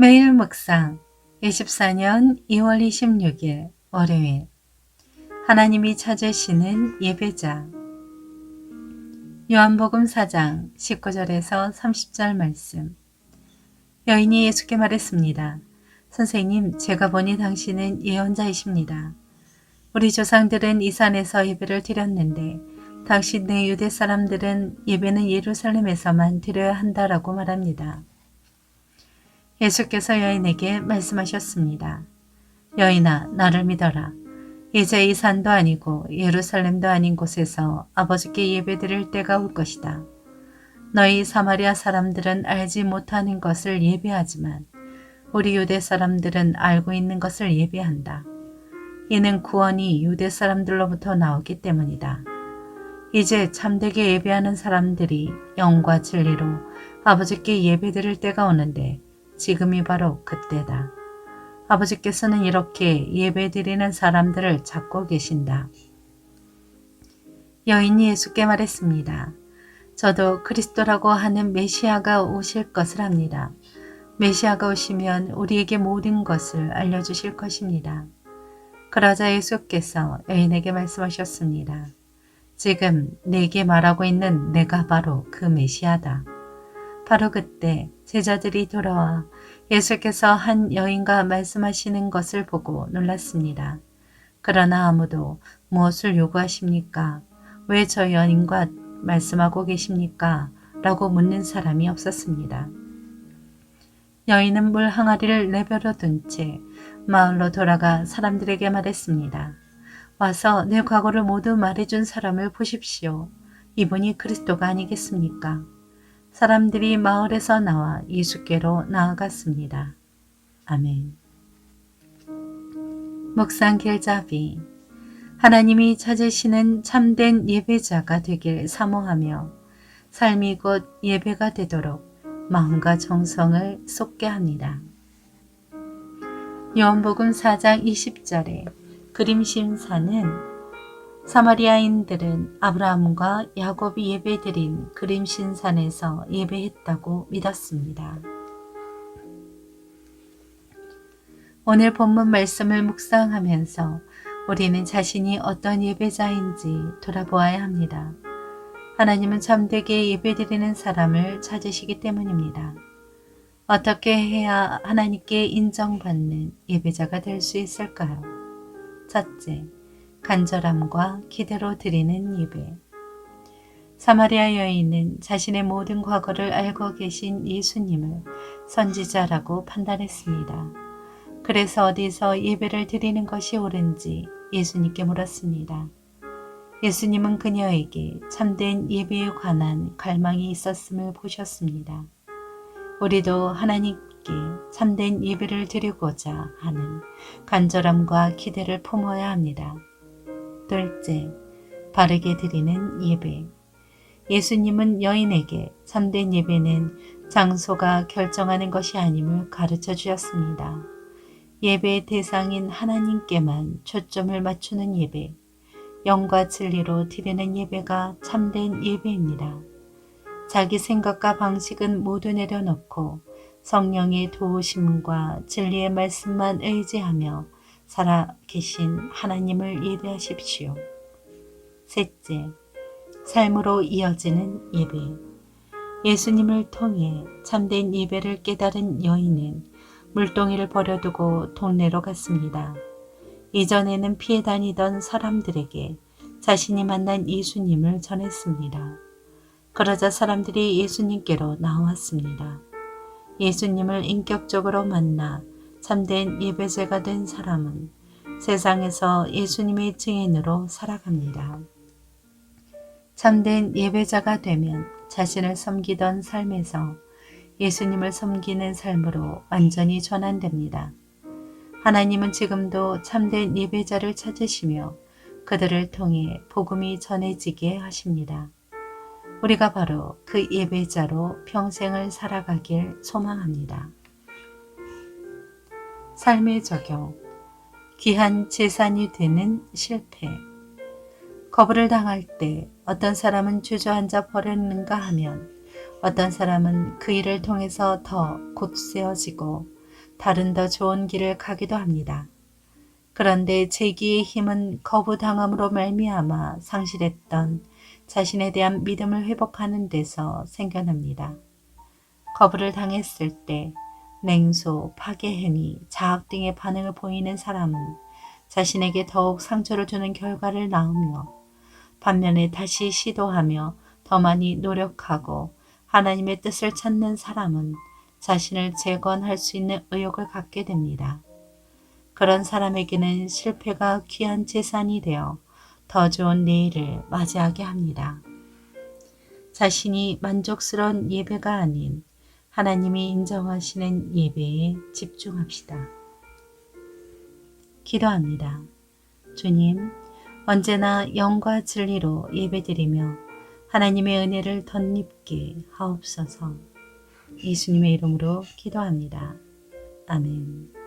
매일 묵상 24년 2월 26일 월요일 하나님이 찾으시는 예배자 요한복음 4장 19절에서 30절 말씀 여인이 예수께 말했습니다. 선생님, 제가 보니 당신은 예언자이십니다. 우리 조상들은 이 산에서 예배를 드렸는데 당신네 유대 사람들은 예배는 예루살렘에서만 드려야 한다라고 말합니다. 예수께서 여인에게 말씀하셨습니다. 여인아, 나를 믿어라. 이제 이 산도 아니고 예루살렘도 아닌 곳에서 아버지께 예배드릴 때가 올 것이다. 너희 사마리아 사람들은 알지 못하는 것을 예배하지만 우리 유대 사람들은 알고 있는 것을 예배한다. 이는 구원이 유대 사람들로부터 나오기 때문이다. 이제 참되게 예배하는 사람들이 영과 진리로 아버지께 예배드릴 때가 오는데 지금이 바로 그때다. 아버지께서는 이렇게 예배드리는 사람들을 찾고 계신다. 여인이 예수께 말했습니다. 저도 그리스도라고 하는 메시아가 오실 것을 합니다. 메시아가 오시면 우리에게 모든 것을 알려주실 것입니다. 그러자 예수께서 여인에게 말씀하셨습니다. 지금 내게 말하고 있는 내가 바로 그 메시아다. 바로 그때 제자들이 돌아와 예수께서 한 여인과 말씀하시는 것을 보고 놀랐습니다. 그러나 아무도 무엇을 요구하십니까? 왜 저 여인과 말씀하고 계십니까? 라고 묻는 사람이 없었습니다. 여인은 물 항아리를 내버려 둔 채 마을로 돌아가 사람들에게 말했습니다. 와서 내 과거를 모두 말해준 사람을 보십시오. 이분이 그리스도가 아니겠습니까? 사람들이 마을에서 나와 예수께로 나아갔습니다. 아멘. 묵상 길잡이 하나님이 찾으시는 참된 예배자가 되길 사모하며 삶이 곧 예배가 되도록 마음과 정성을 쏟게 합니다. 요한복음 4장 20절에 그림 심사는 사마리아인들은 아브라함과 야곱이 예배드린 그림 신산에서 예배했다고 믿었습니다. 오늘 본문 말씀을 묵상하면서 우리는 자신이 어떤 예배자인지 돌아보아야 합니다. 하나님은 참되게 예배드리는 사람을 찾으시기 때문입니다. 어떻게 해야 하나님께 인정받는 예배자가 될 수 있을까요? 첫째, 간절함과 기대로 드리는 예배. 사마리아 여인은 자신의 모든 과거를 알고 계신 예수님을 선지자라고 판단했습니다. 그래서 어디서 예배를 드리는 것이 옳은지 예수님께 물었습니다. 예수님은 그녀에게 참된 예배에 관한 갈망이 있었음을 보셨습니다. 우리도 하나님께 참된 예배를 드리고자 하는 간절함과 기대를 품어야 합니다. 둘째, 바르게 드리는 예배. 예수님은 여인에게 참된 예배는 장소가 결정하는 것이 아님을 가르쳐 주셨습니다. 예배의 대상인 하나님께만 초점을 맞추는 예배, 영과 진리로 드리는 예배가 참된 예배입니다. 자기 생각과 방식은 모두 내려놓고 성령의 도우심과 진리의 말씀만 의지하며 살아 계신 하나님을 예배하십시오. 셋째, 삶으로 이어지는 예배. 예수님을 통해 참된 예배를 깨달은 여인은 물동이를 버려두고 동네로 갔습니다. 이전에는 피해 다니던 사람들에게 자신이 만난 예수님을 전했습니다. 그러자 사람들이 예수님께로 나왔습니다. 예수님을 인격적으로 만나 참된 예배제가 된 사람은 세상에서 예수님의 증인으로 살아갑니다. 참된 예배자가 되면 자신을 섬기던 삶에서 예수님을 섬기는 삶으로 완전히 전환됩니다. 하나님은 지금도 참된 예배자를 찾으시며 그들을 통해 복음이 전해지게 하십니다. 우리가 바로 그 예배자로 평생을 살아가길 소망합니다. 삶의 적용 귀한 재산이 되는 실패 거부를 당할 때 어떤 사람은 주저앉아 버렸는가 하면 어떤 사람은 그 일을 통해서 더 곧세워지고 다른 더 좋은 길을 가기도 합니다. 그런데 제기의 힘은 거부당함으로 말미암아 상실했던 자신에 대한 믿음을 회복하는 데서 생겨납니다. 거부를 당했을 때 냉소, 파괴 행위, 자학 등의 반응을 보이는 사람은 자신에게 더욱 상처를 주는 결과를 낳으며 반면에 다시 시도하며 더 많이 노력하고 하나님의 뜻을 찾는 사람은 자신을 재건할 수 있는 의욕을 갖게 됩니다. 그런 사람에게는 실패가 귀한 재산이 되어 더 좋은 내일을 맞이하게 합니다. 자신이 만족스러운 예배가 아닌 하나님이 인정하시는 예배에 집중합시다. 기도합니다. 주님, 언제나 영과 진리로 예배드리며 하나님의 은혜를 덧입게 하옵소서. 예수님의 이름으로 기도합니다. 아멘.